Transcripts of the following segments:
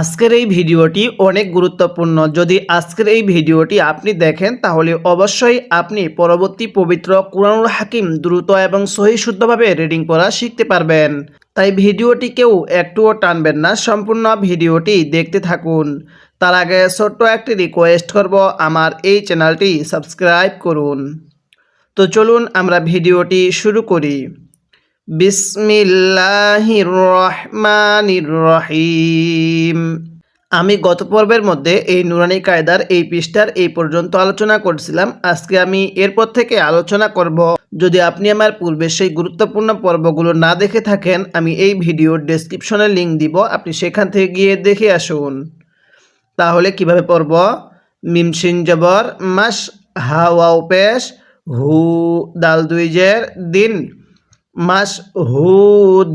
আজকের এই ভিডিওটি অনেক গুরুত্বপূর্ণ। যদি আজকের এই ভিডিওটি আপনি দেখেন, তাহলে অবশ্যই আপনি পরবর্তী পবিত্র কুরআনুল হাকিম দ্রুত এবং সহি শুদ্ধভাবে রিডিং করা শিখতে পারবেন। তাই ভিডিওটি কেউ একটুও টানবেন না, সম্পূর্ণ ভিডিওটি দেখতে থাকুন। তার আগে ছোট্ট একটি রিকোয়েস্ট করব, আমার এই চ্যানেলটি সাবস্ক্রাইব করুন। তো চলুন আমরা ভিডিওটি শুরু করি। রহিম। আমি গত পর্বের মধ্যে এই নুরানি কায়দার এই পৃষ্ঠার এই পর্যন্ত আলোচনা করছিলাম। আজকে আমি এরপর থেকে আলোচনা করব। যদি আপনি আমার পূর্বে সেই গুরুত্বপূর্ণ পর্বগুলো না দেখে থাকেন, আমি এই ভিডিওর ডেসক্রিপশনে লিঙ্ক দিব। আপনি সেখান থেকে গিয়ে দেখে আসুন। তাহলে কীভাবে পর্ব মিমসিন জবর, মাস, হাওয়াও পেশ, হু, দাল দুইজের দিন। মাস হু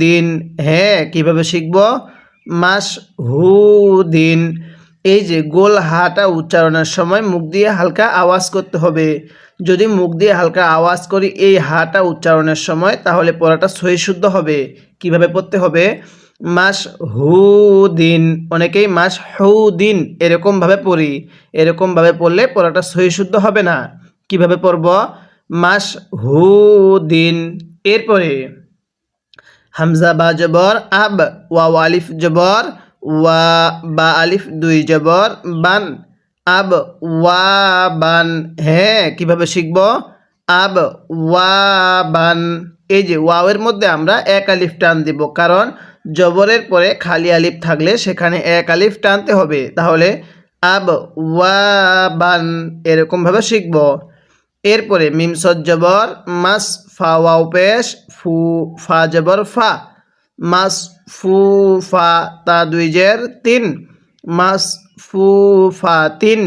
দিন হ্যাঁ কীভাবে শিখব? মাস হু দিন এই যে গোল হাটা উচ্চারণের সময় মুখ দিয়ে হালকা আওয়াজ করতে হবে। যদি মুখ দিয়ে হালকা আওয়াজ করি এই হাটা উচ্চারণের সময়, তাহলে পড়াটা সহি শুদ্ধ হবে। কীভাবে পড়তে হবে? মাস হু দিন অনেকেই মাস হু দিন এরকমভাবে পড়ি। এরকমভাবে পড়লে পড়াটা সহি শুদ্ধ হবে না। কীভাবে পড়ব? মাস হু দিন এরপরে হামজা বা জবর, আব, ওয়াও আলিফ জবর, ওয়া বা আলিফ দুই জবর, বান, আব, ওয়া বান হ্যাঁ কীভাবে শিখব? আব, ওয়া বান, এই যে ওয়াওয়ের মধ্যে আমরা এক আলিফ টান দিব, কারণ জবরের পরে খালি আলিফ থাকলে সেখানে এক আলিফ টানতে হবে। তাহলে আব, ওয়া বান এরকমভাবে শিখব। এরপরে মিম সজ্জবর, মাস ফা ওয়াও পেশ, ফু ফা জবর ফা, মাস ফু ফা তা দুই জের তিন, মাস ফু ফা তিন।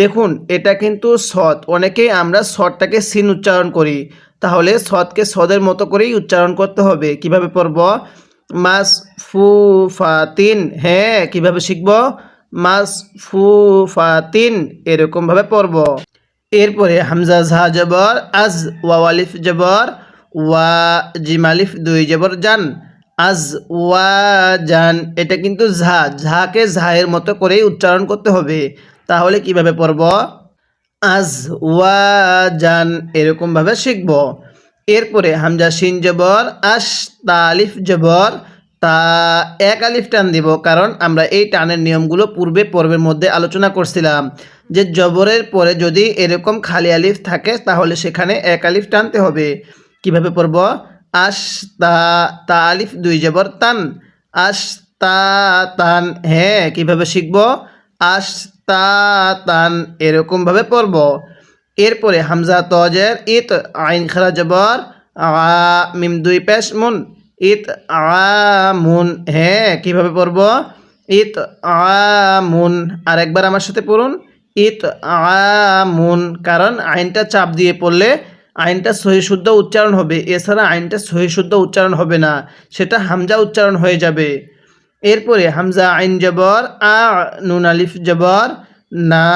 দেখুন, এটা কিন্তু সৎ। অনেকেই আমরা সৎটাকে সিন উচ্চারণ করি। তাহলে সৎকে সদের মতো করেই উচ্চারণ করতে হবে। কীভাবে পড়ব? মাস ফু ফা তিন হ্যাঁ কীভাবে শিখব? মাস ফু ফা তিন, এরকমভাবে পড়ব। এরপরে হামজা, ঝা, জবর, আজ ওয়ালিফ জবর, ওয়া জিমালিফ দুই, জবর, জান। আজ, ওয়া, জান, এটা কিন্তু ঝা। ঝাকে ঝায়ের মতো করেই উচ্চারণ করতে হবে। তাহলে কীভাবে পড়ব? আজ, ওয়া, জান এরকমভাবে শিখব। এরপরে হামজা, শিন, জবর, আশ, তা, আলিফ, জবর, তা, এক, আলিফ টান দিব। কারণ আমরা এই টানের নিয়মগুলো পূর্বে পর্বের মধ্যে আলোচনা করছিলাম। যে জবরের পরে যদি এরকম খালি আলিফ থাকে, তাহলে সেখানে এক আলিফ টানতে হবে। কীভাবে পড়ব? আশ তা তা আলিফ দুই জবর তান। আশ তা তান হ্যাঁ কীভাবে শিখব? আশ তা তান এরকমভাবে পড়ব। এরপরে হামজা তজের ইত আইন খারা জবর, আ, মিম দুই পেশ মুন। ইত আমুন হ্যাঁ কীভাবে পড়ব? ইত আমুন আরেকবার আমার সাথে পড়ুন। ইত আমুন কারণ আইনটা চাপ দিয়ে পড়লে আইনটা সহি শুদ্ধ উচ্চারণ হবে। এছাড়া আইনটা সহি শুদ্ধ উচ্চারণ হবে না, সেটা হামজা উচ্চারণ হয়ে যাবে। এরপরে হামজা আইন জবর, আ, নুন আলিফ জবর, না,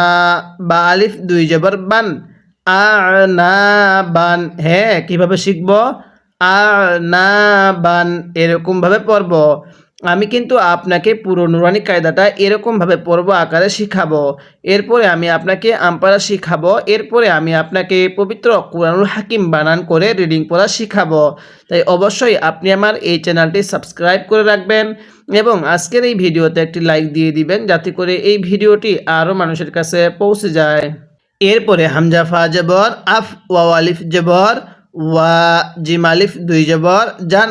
বা আলিফ দুই জবর বান। আ, না, বান হ্যাঁ কীভাবে শিখব? আ, না, বান, এরকমভাবে পড়ব। আমি কিন্তু আপনাকে পুরো নুরানি কায়দাটা এরকমভাবে পর্ব আকারে শিখাবো। এরপরে আমি আপনাকে আমপারা শিখাবো। এরপরে আমি আপনাকে পবিত্র কোরআনুল হাকিম বানান করে রিডিং পড়া শিখাবো। তাই অবশ্যই আপনি আমার এই চ্যানেলটি সাবস্ক্রাইব করে রাখবেন এবং আজকের এই ভিডিওতে একটি লাইক দিয়ে দিবেন যাতে করে এই ভিডিওটি আরও মানুষের কাছে পৌঁছে যায়। এরপরে হামজা ফা জবর, আফ ওয়া আলিফ জবর, ওয়া, জিম আলিফ দুই জবর, জান,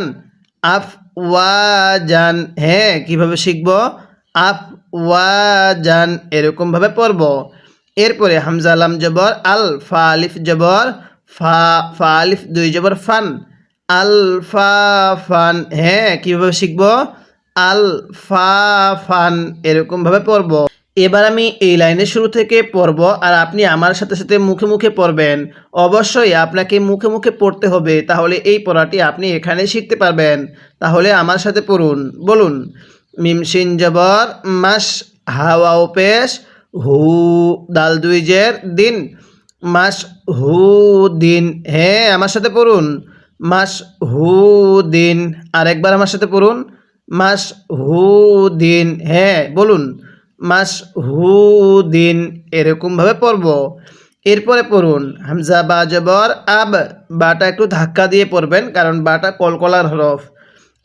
আফ ওয়া জান হ্যাঁ কীভাবে শিখব? আফ ওয়াজান এরকমভাবে পড়ব। এরপরে হামজা আলাম জবর, আল, ফা, আলিফ, জবর, ফা ফা, আলিফ, দুই, জবর, ফান। আল, ফা, ফান। হ্যাঁ কীভাবে শিখব? আল, ফা, ফান, এরকমভাবে পড়ব। এবার আমি এই লাইনের শুরু থেকে পড়ব আর আপনি আমার সাথে সাথে মুখে মুখে পড়বেন। অবশ্যই আপনাকে মুখে মুখে পড়তে হবে, তাহলে এই পড়াটি আপনি এখানে শিখতে পারবেন। তাহলে আমার সাথে পড়ুন। বলুন মিমসিন জবর, মাস হাওয়াও পেশ হু দাল দিন। মাস হু দিন হ্যাঁ আমার সাথে পড়ুন। মাস হু দিন, আরেকবার আমার সাথে পড়ুন। মাস হু দিন হ্যাঁ বলুন। মাস হুদিন এরকমভাবে পড়ব। এরপরে পড়ুন, হামজা বা জবর, আব, বাটা একটু ধাক্কা দিয়ে পড়বেন, কারণ বাটা কলকলার হরফ।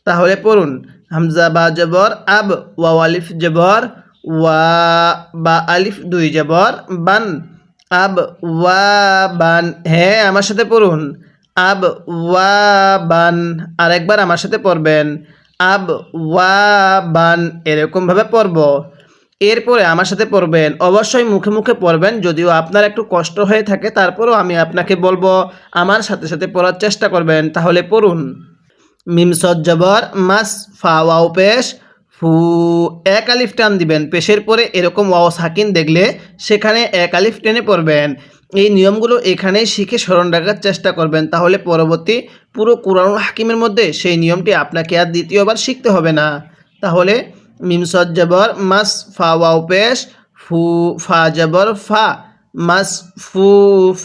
তাহলে পড়ুন, হামজা বা জবর, আব ওয়া আলিফ জবর, ওয়া বা আলিফ দুই জবর, বান, আব, ওয়া বান। হ্যাঁ আমার সাথে পড়ুন, আব, ওয়া বান, আরেকবার আমার সাথে পড়বেন, আব, ওয়া বান, এরকমভাবে পড়ব। এরপরে আমার সাথে পড়বেন, অবশ্যই মুখে মুখে পড়বেন, যদিও আপনার একটু কষ্ট হয়ে থাকে, তারপরেও আমি আপনাকে বলব, আমার সাথে সাথে পড়ার চেষ্টা করবেন, তাহলে পড়ুন। মিম সদ জবর মাস, ফা, ওয়াও, পেশ, ফু, এক আলিফ টান দিবেন, পেশের পরে এরকম ওয়াও, সাকিন দেখলে সেখানে এক আলিফ টেনে পড়বেন। এই নিয়মগুলো এখানেই শিখে স্মরণ রাখার চেষ্টা করবেন, তাহলে পরবর্তী পুরো কোরআনুল হাকিমের মধ্যে সেই নিয়মটি আপনাকে আর দ্বিতীয়বার শিখতে হবে না। তাহলে মিম সদ জবর, মাস ফা ওয়াও পেশ, ফু ফা জবর ফা, মাস ফু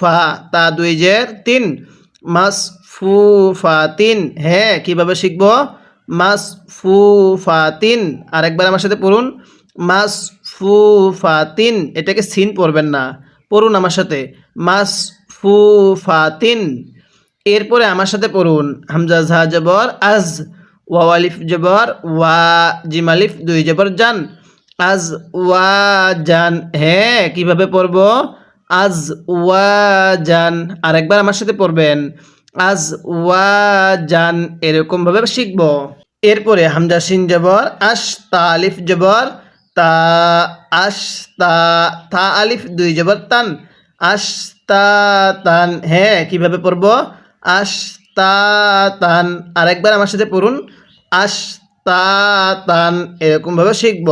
ফা তা দুই জের তিন, মাস ফু ফা তিন হ্যাঁ কীভাবে শিখব? মাস ফু ফা তিন, আরেকবার আমার সাথে পড়ুন, মাস ফু ফা তিন, এটাকে সিন পড়বেন না, পড়ুন আমার সাথে, মাস ফু ফা তিন, এরপরে আমার সাথে পড়ুন, হামজা ঝা জবর, আজ ওয়াও আলিফ জবর ওয়া জিম আলিফ, দুই জবর জান। আজ ওয়া জান হ্যাঁ কীভাবে পড়ব? আজ ওয়া জান, আরেকবার আমার সাথে পড়বেন। আজ ওয়া জান এরকমভাবে শিখব। এরপরে হামজা সিন জবর আশ তা আলিফ জবর তা, আশ তা তা আলিফ, দুই জবর তান। আশ তা তান হ্যাঁ কীভাবে পড়ব? আশ তা তান, আরেকবার আমার সাথে পড়ুন। আশ তা তান এরকমভাবে শিখব।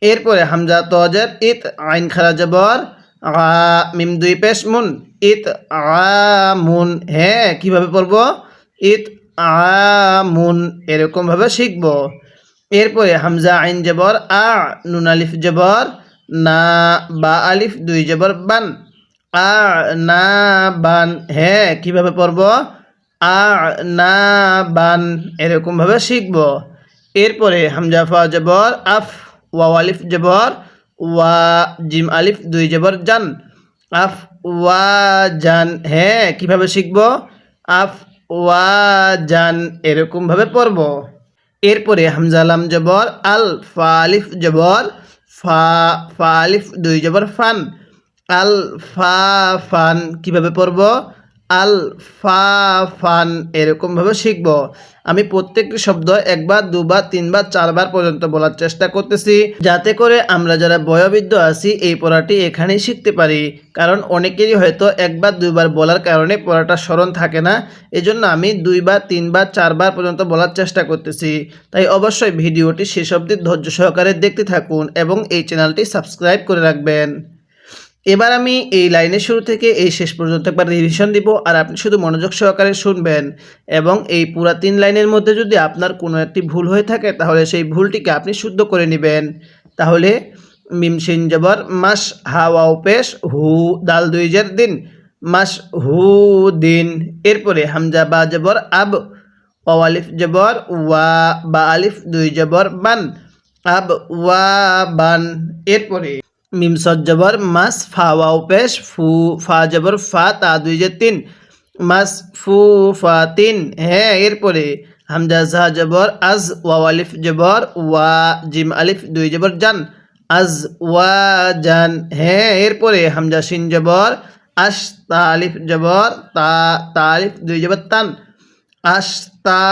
এরপরে হামজা তজের ইত আইন খারা জবর, আ, মিম দুই পেশ মুন, ইত আমুন হ্যাঁ কীভাবে পড়ব? ইত আমুন এরকমভাবে শিখব। এরপরে হামজা আইন জবর, আ, নুন আলিফ জবর, না, বা আলিফ দুই জবর বান, আ, না, বান হ্যাঁ কীভাবে পড়ব? আ না বান এরকমভাবে শিখব। এরপরে হামজা ফা জবর, আফ, ওয়াও আলিফ জবর, ওয়া, জিম আলিফ, দুই জবর, জান। আফ, ওয়া, জান হ্যাঁ কীভাবে শিখব? আফ, ওয়া, জান, এরকমভাবে পড়ব। এরপরে হামজা লাম জবর, আল, ফা আলিফ জবর, ফা ফা আলিফ, দুই জবর, ফান। আল, ফা, ফান, কীভাবে পড়ব? আল ফা ফান এরকমভাবে শিখব। আমি প্রত্যেকটি শব্দ একবার, দুবার, তিনবার, চারবার পর্যন্ত বলার চেষ্টা করতেছি, যাতে করে আমরা যারা বয়োবৃদ্ধ আছি এই পড়াটি এখানেই শিখতে পারি। কারণ অনেকেরই হয়তো একবার দুইবার বলার কারণে পড়াটা স্মরণ থাকে না। এজন্য আমি দুইবার, তিনবার, চারবার পর্যন্ত বলার চেষ্টা করতেছি। তাই অবশ্যই ভিডিওটি শেষ অবধি ধৈর্য সহকারে দেখতে থাকুন এবং এই চ্যানেলটি সাবস্ক্রাইব করে রাখবেন। এবার আমি এই লাইনের শুরু থেকে এই শেষ পর্যন্ত একবার রিভিশন দিব আর আপনি শুধু মনোযোগ সহকারে শুনবেন এবং এই পুরা তিন লাইনের মধ্যে যদি আপনার কোনো একটি ভুল হয়ে থাকে, তাহলে সেই ভুলটিকে আপনি শুদ্ধ করে নেবেন। তাহলে মিম সিন জবর, মাস হাওয়াও পেশ, হু দাল দুই জের দিন, মাস হু দিন। এরপরে হামজা বা জবর, আব ও আলিফ জবর, ওয়া বা আলিফ দুই জবর বান, আব ওয়া বান। এরপরে মিম সদ জবর, মাস ফা ওয়াও পেশ, ফু, ফা জবর, ফা, তা দুই যে তিন। মাস ফু, ফা তিন হ্যাঁ এরপরে হামজা জাহা জবর, আজ ওয়াও আলিফ জবর, ওয়া, জিম আলিফ দুই জবর, জান। আজ ওয়া, জান হ্যাঁ এরপরে হামজা সিন জবর, আশ, তা আলিফ জবর, তা তা আলিফ দুই জবর, তান। আশ, তা,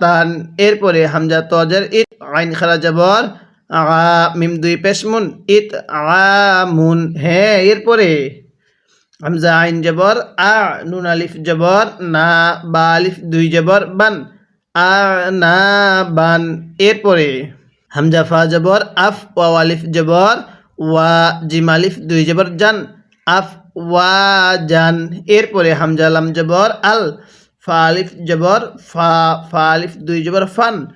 তান, এরপরে হামজা তজের ইত আইন, খারা জবর আ মিম দুই পেশমুন ইত আমুন হ্যাঁ এরপরে। হামজা আইন জবর, আ, নুন আলিফ জবর, না, বা আলিফ দুই জবর, বান, আ, না, বান, এরপরে। হামজা ফা জবর, আফ ওয়া আলিফ জবর, ওয়া, জিম আলিফ দুই জবর, জান, আফ, ওয়া, জান, এরপরে হামজা লাম জবর, আল, ফা আলিফ জবর, ফা ফা আলিফ দুই জবর, ফান।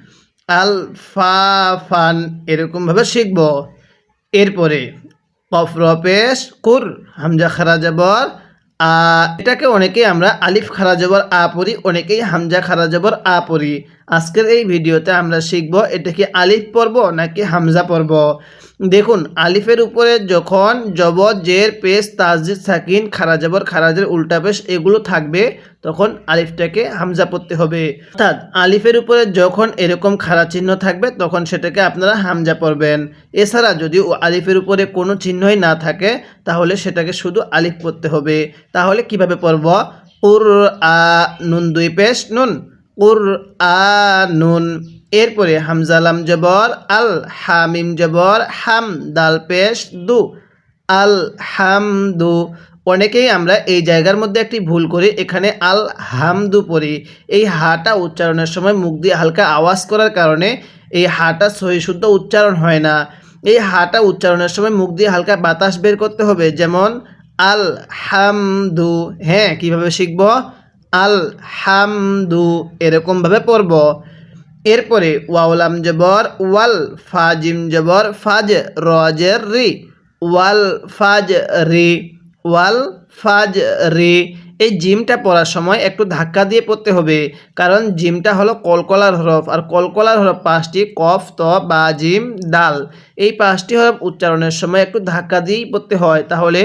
আল ফা ফান এরকমভাবে শিখব। এরপরে কফ রপেশ কুর, হামজা খারা জবর আ, এটাকে অনেকেই আমরা আলিফ খারা জবর আ পড়ি, অনেকেই হামজা খারা জবর আ পড়ি। আজকের এই ভিডিওতে আমরা শিখব এটা কি আলিফ পর্ব নাকি হামজা পর্ব। দেখুন, আলিফের উপরে যখন জবর, জের, পেশ তাসজিদ সাকিন খারা জবর খারাজের উল্টা পেশ এগুলো থাকবে, তখন আলিফটাকে হামজা পড়তে হবে। অর্থাৎ আলিফের উপরে যখন এরকম খাড়া চিহ্ন থাকবে, তখন সেটাকে আপনারা হামজা পড়বেন। এছাড়া যদি আলিফের উপরে কোনো চিহ্নই না থাকে, তাহলে সেটাকে শুধু আলিফ পড়তে হবে। তাহলে কীভাবে পড়ব? উর, আ, নুন দুই পেশ, নুন উর আ নুন এরপরে হামজালাম জবর, আল হামিম জবর, হাম, দাল, পেশ, দু, আল হামদু। অনেকেই আমরা এই জায়গার মধ্যে একটি ভুল করি, এখানে আল হামদু পড়ি। এই হাটা উচ্চারণের সময় মুখ দিয়ে হালকা আওয়াজ করার কারণে এই হাটা সহি শুদ্ধ উচ্চারণ হয় না। এই হাটা উচ্চারণের সময় মুখ দিয়ে হালকা বাতাস বের করতে হবে, যেমন আল হামদু। হ্যাঁ কীভাবে শিখব? আল হামদু এরকমভাবে পড়ব। এরপরে ওয়াউলাম জবর, ওয়াল ফাজিম জবর, ফাজ রজের রি, ওয়াল ফাজ রি, ওয়াল ফাজ রি। এই জিমটা পড়ার সময় একটু ধাক্কা দিয়ে পড়তে হবে, কারণ জিমটা হলো কলকলার হরফ, আর কলকলার হরফ পাঁচটি কফ, ত, বা, জিম ডাল এই পাঁচটি হরফ উচ্চারণের সময় একটু ধাক্কা দিয়েই পড়তে হয়, তাহলে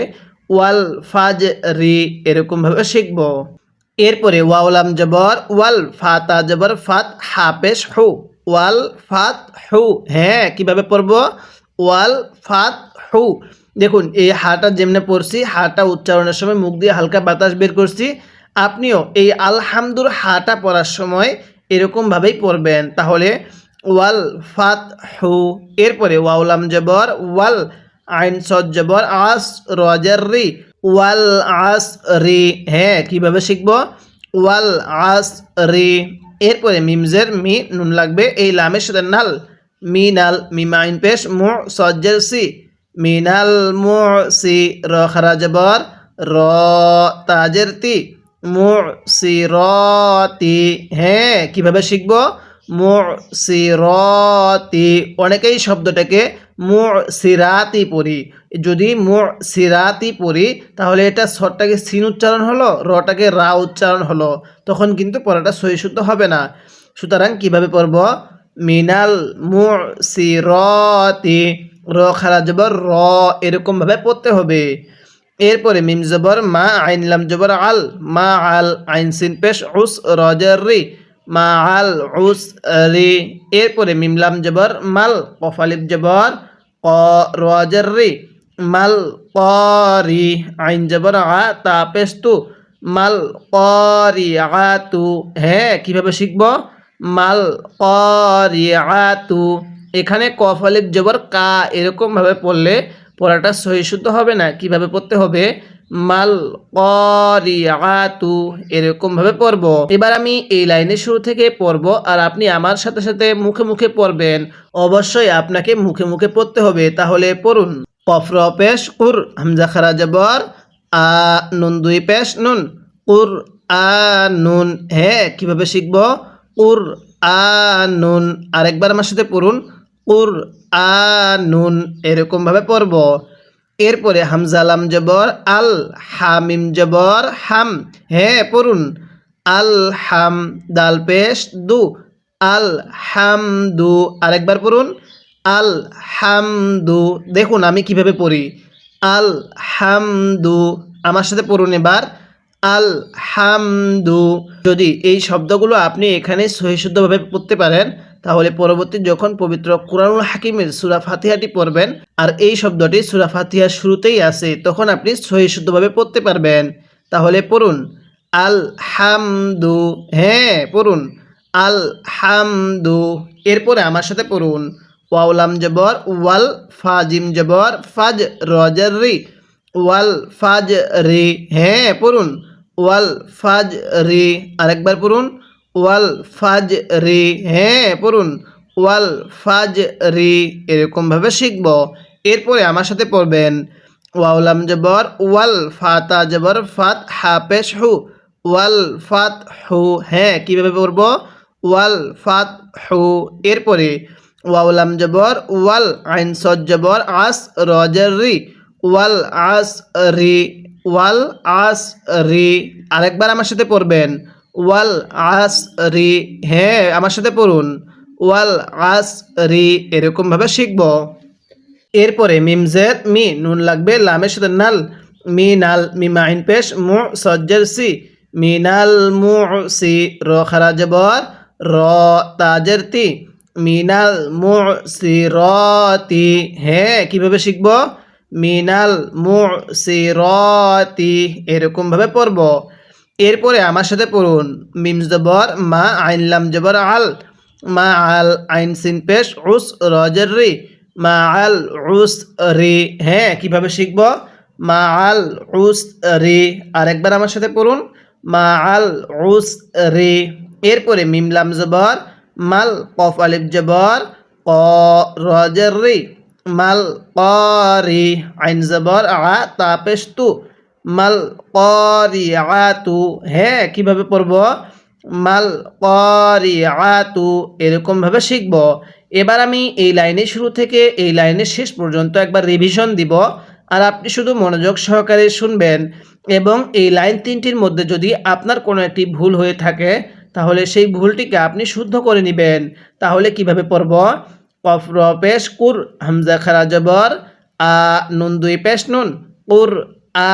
ওয়াল ফাজ রি এরকমভাবে শিখব। এরপরে ওয়াউলাম জবর, ওয়াল ফাতা জবর, ফাত হাফেশ হু, ওয়াল ফাত হু হ্যাঁ কীভাবে পড়ব? ওয়াল ফাত হু, দেখুন, এই হাটা যেমনে পড়ছি, হাটা উচ্চারণের সময় মুখ দিয়ে হালকা বাতাস বের করছি, আপনিও এই আলহামদুর হাটা পড়ার সময় এরকমভাবেই পড়বেন, তাহলে ওয়াল ফাত হু, এরপরে ওয়াউলাম জবর, ওয়াল আইন সজ্জবর জবর, আস রি ওয়াল আস রি হ্যাঁ কীভাবে শিখব? ওয়াল আস রি এরপরে মিমজের মি, নুন লাগবে। এই লামের সাথে নাল। মিনাল মিমাইন পেশ মু সজ্জের সি মিনাল মু সি র খারা জবর র তাজের তি মু সি র তি হ্যাঁ কীভাবে শিখব? মু সি র তি অনেকেই শব্দটাকে সিরাতি পড়ি। যদি সিরাতি পড়ি, তাহলে এটা সরটাকে সিন উচ্চারণ হলো, রটাকে রা উচ্চারণ হলো। তখন কিন্তু পড়াটা সহি শুদ্ধ হবে না। সুতরাং কীভাবে পড়ব? মিনাল মু সিরতি র খারা জবর র এরকমভাবে পড়তে হবে। এরপরে মিম জবর মা আইন লাম জবর আল, মা আল আইন সিন পেশ উস রি। মা আল উস রি এরপরে মিমলাম জবর, মাল কফালিব জবর, ক রজার রি মাল করি, আইন জবর, আ তা পেশ তু মাল করি তু হ্যাঁ কীভাবে শিখব? মাল করি তু। এখানে কফ আলিফ জবর কা এরকমভাবে পড়লে পড়াটা সহি শুদ্ধ হবে না। কীভাবে পড়তে হবে? মাল করিয়াতু এরকমভাবে পড়ব। এবার আমি এই লাইনের শুরু থেকে পড়ব আর আপনি আমার সাথে সাথে মুখে মুখে পড়বেন। অবশ্যই আপনাকে মুখে মুখে পড়তে হবে, তাহলে পড়ুন। কফর পেশ, কুর, হামজা খারা জবর, আ, নুন দুই পেশ, নুন। কুর, আ, নুন হ্যাঁ কীভাবে শিখব? কুর, আ, নুন, আরেকবার আমার সাথে পড়ুন। কুর, আ, নুন এরকমভাবে পড়ব। এরপরে হামজালাম জবর, আল হামিম জবর, হাম হ্যাঁ পড়ুন। আল হাম, দাল পেশ, দু। আল হাম দু, আরেকবার পড়ুন। আল হাম দু, দেখুন আমি কীভাবে পড়ি। আল হাম দু, আমার সাথে পড়ুন এবার। আল হামদু যদি এই শব্দগুলো আপনি এখানে সহিশুদ্ধভাবে পড়তে পারেন তাহলে পরবর্তী যখন পবিত্র কোরআনুল হাকিমের সুরা ফাতিহাটি পড়বেন আর এই শব্দটি সুরা ফাতিহার শুরুতেই আছে, তখন আপনি সহিশুদ্ধভাবে পড়তে পারবেন। তাহলে পড়ুন আল হামদু হ্যাঁ পড়ুন আল হামদু এরপরে আমার সাথে পড়ুন ওয়াউলাম জবর, ওয়াল ফাজিম জবর, ফাজ রজার রি ওয়াল ফাজ রি হ্যাঁ পড়ুন, ওয়াল ফাজ রি আরেকবার পড়ুন ওয়াল ফাজ রি হ্যাঁ পড়ুন। ওয়াল ফাজ রি এরকমভাবে শিখব। এরপরে আমার সাথে পড়বেন ওয়াউলাম জবর, ওয়াল ফাতা জবর ফাত হাফেশ হু ওয়াল ফাত হু হ্যাঁ কীভাবে পড়ব? ওয়াল ফাত হু এরপরে ওয়াউলাম জবর, ওয়াল আইন সদ জবর, আস রজার। রি ওয়াল আস রি, ওয়াল আস রি। আরেকবার আমার সাথে পড়বেন ওয়াল আস রি হ্যাঁ আমার সাথে পড়ুন। ওয়াল আস রি এরকমভাবে শিখব। এরপরে মিমজের মি, নুন লাগবে, লামের সাথে নাল, মি নাল, মি, মাইন পেশ, মু, সজ্জের সি মিনাল মু, সি, র, খারা জবর র তাজের তি মিনাল মু, সি, র, তি হ্যাঁ কীভাবে শিখব? মিনাল মু, সি, র, তি এরকমভাবে পড়ব। এরপরে আমার সাথে পড়ুন। মিম জবর, মা আইন লাম জবর আল, মা আল আইন সিন পেশ, উস রজের রি, মা আল উস রি। হ্যাঁ কীভাবে শিখব? মা আল উস রি। আরেকবার আমার সাথে পড়ুন। মা আল উস রি। এরপরে মিম লাম জবর, মাল কফ আলিফ জবর, ক রজের রি, মাল করি আইন জবর আ, তা পেশ তু। মাল করিয়াতু হ্যাঁ কীভাবে পড়ব? মাল করিয়াতু এরকমভাবে শিখব। এবার আমি এই লাইনের শুরু থেকে এই লাইনের শেষ পর্যন্ত একবার রিভিশন দিব, আর আপনি শুধু মনোযোগ সহকারে শুনবেন এবং এই লাইন তিনটির মধ্যে যদি আপনার কোনো একটি ভুল হয়ে থাকে, তাহলে সেই ভুলটিকে আপনি শুদ্ধ করে নেবেন। তাহলে কীভাবে পড়ব? কফ পেশ কুর, হামজা খারা জবর, আ, নুন দুই পেশ নুন, কুর আ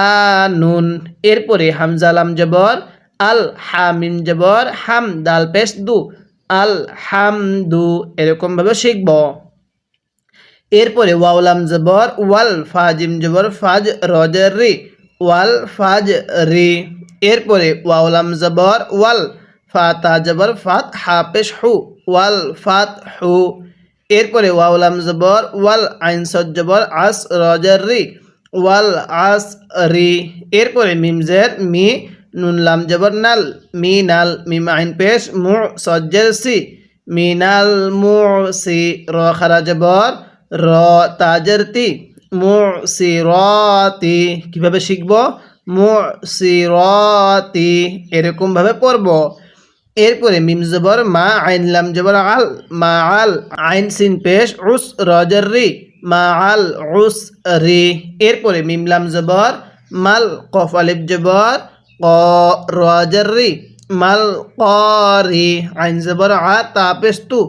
নুন এরপরে হামজালাম জবর আল হামিম জবর হাম দাল পেশ দু আল হাম দু এরকমভাবে শিখব। এরপরে ওয়াউলাম জবর ওয়াল ফাজিম জবর ফাজ রজের রি ওয়াল ফাজ রি এরপরে ওয়াউলাম জবর ওয়াল ফাতা জবর ফাত হাফেশ হু ওয়াল ফাত হু এরপরে ওয়াউলাম জবর ওয়াল আইন সদ জবর আস রজের রি ওয়াল আস রি। এরপরে মিমজের মি, নুন লাম জবর নাল, মি নাল, মিম আইন পেশ, মু, সজ্জের সি মিনাল মু, সি, র, খারা জবর, র, তাজের তি, মু, সি, রি কীভাবে শিখব? মু, সি, রি এরকমভাবে পড়ব। এরপরে মিম জবর, মা, আইন লাম জবর আল, মা আল, আইন সিন পেশ, উস রজর রি। মা আল উস রি এরপরে মিমলাম জবর, মাল কফ আলিফ জবর, ক রজর রি মাল করি, আইন জবর আ, তা পেশ তু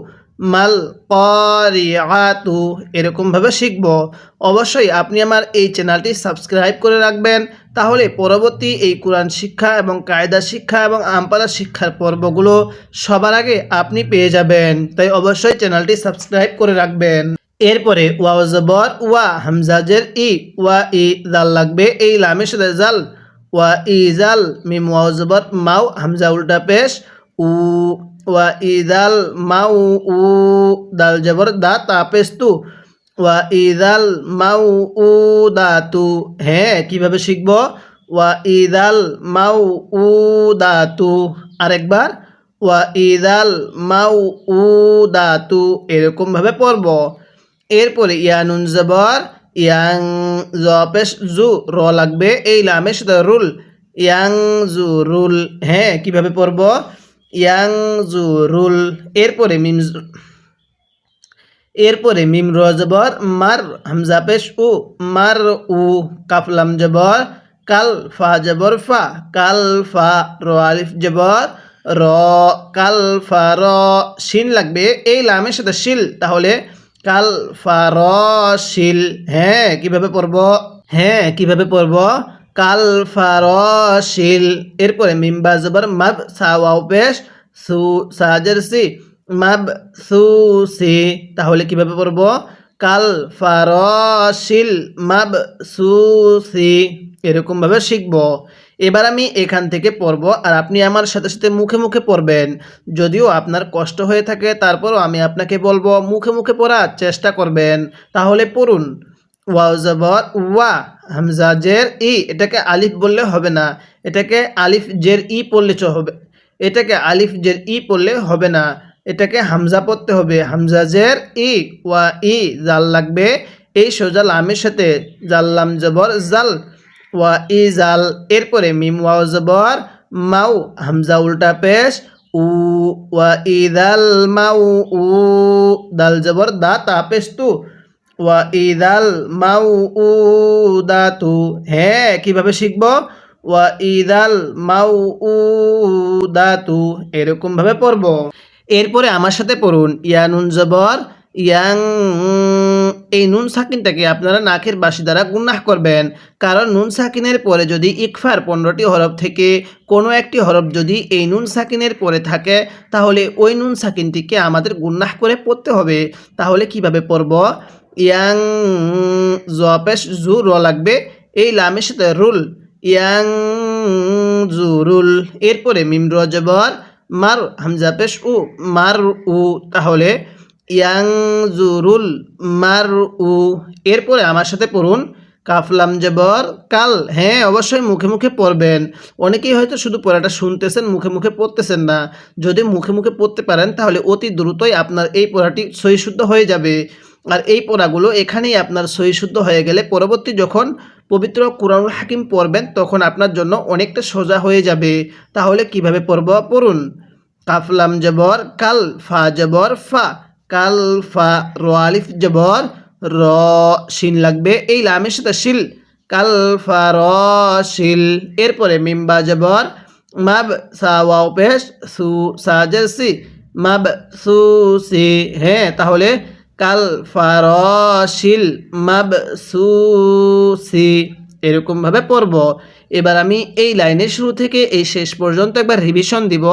মাল করিয়াতু এরকমভাবে শিখব। অবশ্যই আপনি আমার এই চ্যানেলটি সাবস্ক্রাইব করে রাখবেন, তাহলে পরবর্তী এই কোরআন শিক্ষা এবং কায়দা শিক্ষা এবং আমপালা শিক্ষার পর্বগুলো সবার আগে আপনি পেয়ে যাবেন। তাই অবশ্যই চ্যানেলটি সাবস্ক্রাইব করে রাখবেন। এরপরে ওয়া জবর, ওয়া হামজাজের ই, ওয়া ই জাল লাগবে, এই লামের সাথে জাল, ওয়া ই জাল, মিম ওয়া মাও হামজা উল্টা পেশ, উ, ওয়া ইদাল মাউ, উ, দাল জবর, দা তাপেস তু, ওয়া ইদাল মাউ, উ দাতু হ্যাঁ কীভাবে শিখব? ওয়া ইদাল মাউ, উ দাতু আরেকবার, ওয়া ইদাল মাউ, উ দাতু এরকমভাবে পড়ব। এরপরে ইয়ানুন জবর, ইয়াং জপেশ জু, র লাগবে, এই সাথে রুল, ইয়াং জু রুল হ্যাঁ কীভাবে পড়ব? ইয়াং জু রুল, এরপরে মিম এরপরে মিম র জবর, মার হামজা পেশ উ, মার উ কাফলাম জবর, কাল ফা জবর ফা, কাল ফা র আলিফ জবর, র, কাল ফা র, শিন লাগবে, এই লামের সাথে শিল, তাহলে কাল ফা র শিল হ্যাঁ কীভাবে পড়ব? হ্যাঁ কীভাবে পড়ব? কাল ফা র শিল এরপরে মিম্বা জবর মাব সাওয়াও পেশ, সু সাজের সি মাব তাহলে কীভাবে পড়ব? কাল ফারসিল মাব সু, সি। এরকমভাবে শিখব। এবার আমি এখান থেকে পড়ব, আর আপনি আমার সাথে সাথে মুখে মুখে পড়বেন। যদিও আপনার কষ্ট হয়ে থাকে, তারপরও আমি আপনাকে বলব, মুখে মুখে পড়ার চেষ্টা করবেন। তাহলে পড়ুন। ওয়াও জবর, ওয়া, হামজা, জের, ই, এটাকে আলিফ বললে হবে না। এটাকে আলিফ, জের, ই পড়লে হবে। এটাকে আলিফ, জের, ই পড়লে হবে না। এটাকে হামজা পড়তে হবে। হামজা, জের, ই, ওয়া, ই, জাল লাগবে। এই সোজা লামের সাথে জাল্লাম জবর, জাল ওয়া ই জাল এরপরে মিম ওয়াও জবর, মাউ, হামজা উল্টা পেশ, উ, ওয়া ই দাল মাউ, উ, দাল জবর, দা, তা পেশ তু, ওয়া ইদাল মাউ, উ দাতু হ্যাঁ কীভাবে শিখব? ওয়া ইদাল মাউ, উ দাতু এরকমভাবে পড়ব। এরপরে আমার সাথে পড়ুন ইয়া নুন জবর, ইয়াং এই নুন সাকিনটাকে আপনারা নাকের বাসি দ্বারা গুন্নাহ করবেন। কারণ নুন সাকিনের পরে যদি ইকফার পনেরোটি হরফ থেকে কোনো একটি হরফ যদি এই নুন সাকিনের পরে থাকে, তাহলে ওই নুন সাকিনটিকে আমাদের গুন্নাহ করে পড়তে হবে। তাহলে কীভাবে পড়ব? ইয়াং জপেশ জু র লাগবে, এই লামের সাথে রুল। ইয়াং জুরুল এরপরে মিম রজবর মার হামজা পেশ উ, মার উ, তাহলে ইয়াং জুরুল মার উ এরপরে আমার সাথে পড়ুন। কাফলাম জবর কাল। হ্যাঁ অবশ্যই মুখে মুখে পড়বেন। অনেকেই হয়তো শুধু পড়াটা শুনতেছেন, মুখে মুখে পড়তেছেন না। যদি মুখে মুখে পড়তে পারেন, তাহলে অতি দ্রুতই আপনার এই পড়াটি সহিশুদ্ধ হয়ে যাবে। আর এই পড়াগুলো এখানেই আপনার সহিশুদ্ধ হয়ে গেলে পরবর্তী যখন পবিত্র কুরআনুল হাকিম পড়বেন, তখন আপনার জন্য অনেকটা সোজা হয়ে যাবে। তাহলে কীভাবে পড়ব? পড়ুন। কাফলাম জবর কাল, ফা জবর ফা। কাল ফা র আলিফ জবর, র শিন লাগবে। এই লামের সাথে শিল। কাল ফা র শিল। এরপরে মিম্বা জবর, মাব সা ওয়াও পেশ, সু সাজের সি, মাব সু সি। হ্যাঁ তাহলে কাল ফারশিল মাব সু সি। এরকমভাবে পড়ব। এবার আমি এই লাইনের শুরু থেকে এই শেষ পর্যন্ত একবার রিভিশন দিব।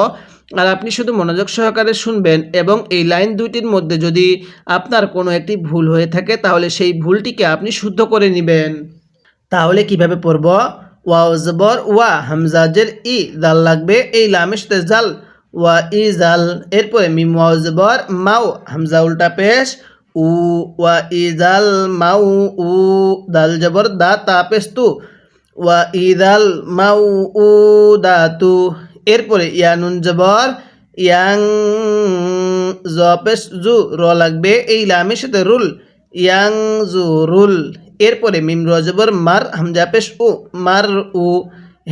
আর আপনি শুধু মনোযোগ সহকারে শুনবেন এবং এই লাইন দুইটির মধ্যে যদি আপনার কোনো একটি ভুল হয়ে থাকে, তাহলে সেই ভুলটিকে আপনি শুদ্ধ করে নেবেন। তাহলে কীভাবে পড়ব? ওয়াও জবর, ওয়া হামজাজের ই, জাল লাগবে। এই সাথে জাল, ওয়া, ই, জাল। এরপরে মিম, ওয়াও জবর মাও হামজা, উল্টা পেশ, উ, ওয়া, ই, জাল, মাউ, উ, দাল জবর, দা, তা, পেশ, তু। ওয়া, ই দাল মাউ, উ, দা, তু। এরপরে ইয়ানুন জবর, ইয়াং জপেশ জু, র লাগবে, এই লামের সাথে রুল, ইয়াং জু রুল। এরপরে, মিম রজবর মার, হামজা পেশ উ, মার উ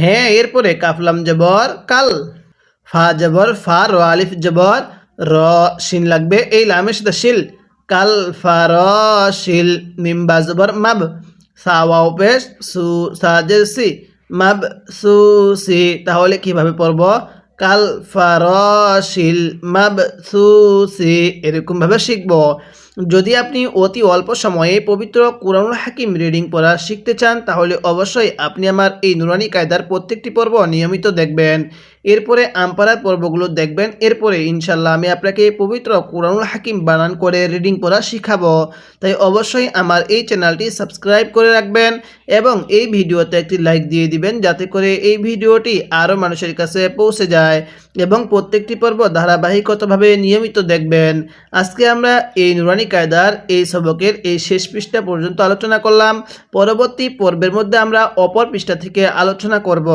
হ্যাঁ এরপরে কাফলাম জবর, কাল। ফা জবর, ফা, র, আলিফ জবর, র, শিন লাগবে, এই লামের সাথে শিল। কাল, ফা, র, শিল, মিম, বা জবর, মাব। সা, ওয়াও পেশ, সু, সি মাব সু সি তাহলে কীভাবে পড়ব? কাল ফারশিল মাব সু সি এরকমভাবে শিখব। যদি আপনি অতি অল্প সময়ে পবিত্র কোরআনুল হাকিম রিডিং পড়া শিখতে চান, তাহলে অবশ্যই আপনি আমার এই নুরানি কায়দার প্রত্যেকটি পর্ব নিয়মিত দেখবেন। এরপরে আমপাড়ার পর্বগুলো দেখবেন। এরপরে ইনশাল্লাহ আমি আপনাকে পবিত্র কোরআনুল হাকিম বানান করে রিডিং পড়া শিখাবো। তাই অবশ্যই আমার এই চ্যানেলটি সাবস্ক্রাইব করে রাখবেন এবং এই ভিডিওতে একটি লাইক দিয়ে দিবেন যাতে করে এই ভিডিওটি আরও মানুষের কাছে পৌঁছে যায় এবং প্রত্যেকটি পর্ব ধারাবাহিকতভাবে নিয়মিত দেখবেন। আজকে আমরা এই নুরানি কায়দার এই সবকের এই শেষ পৃষ্ঠা পর্যন্ত আলোচনা করলাম। পরবর্তী পর্বের মধ্যে আমরা অপর পৃষ্ঠা থেকে আলোচনা করব।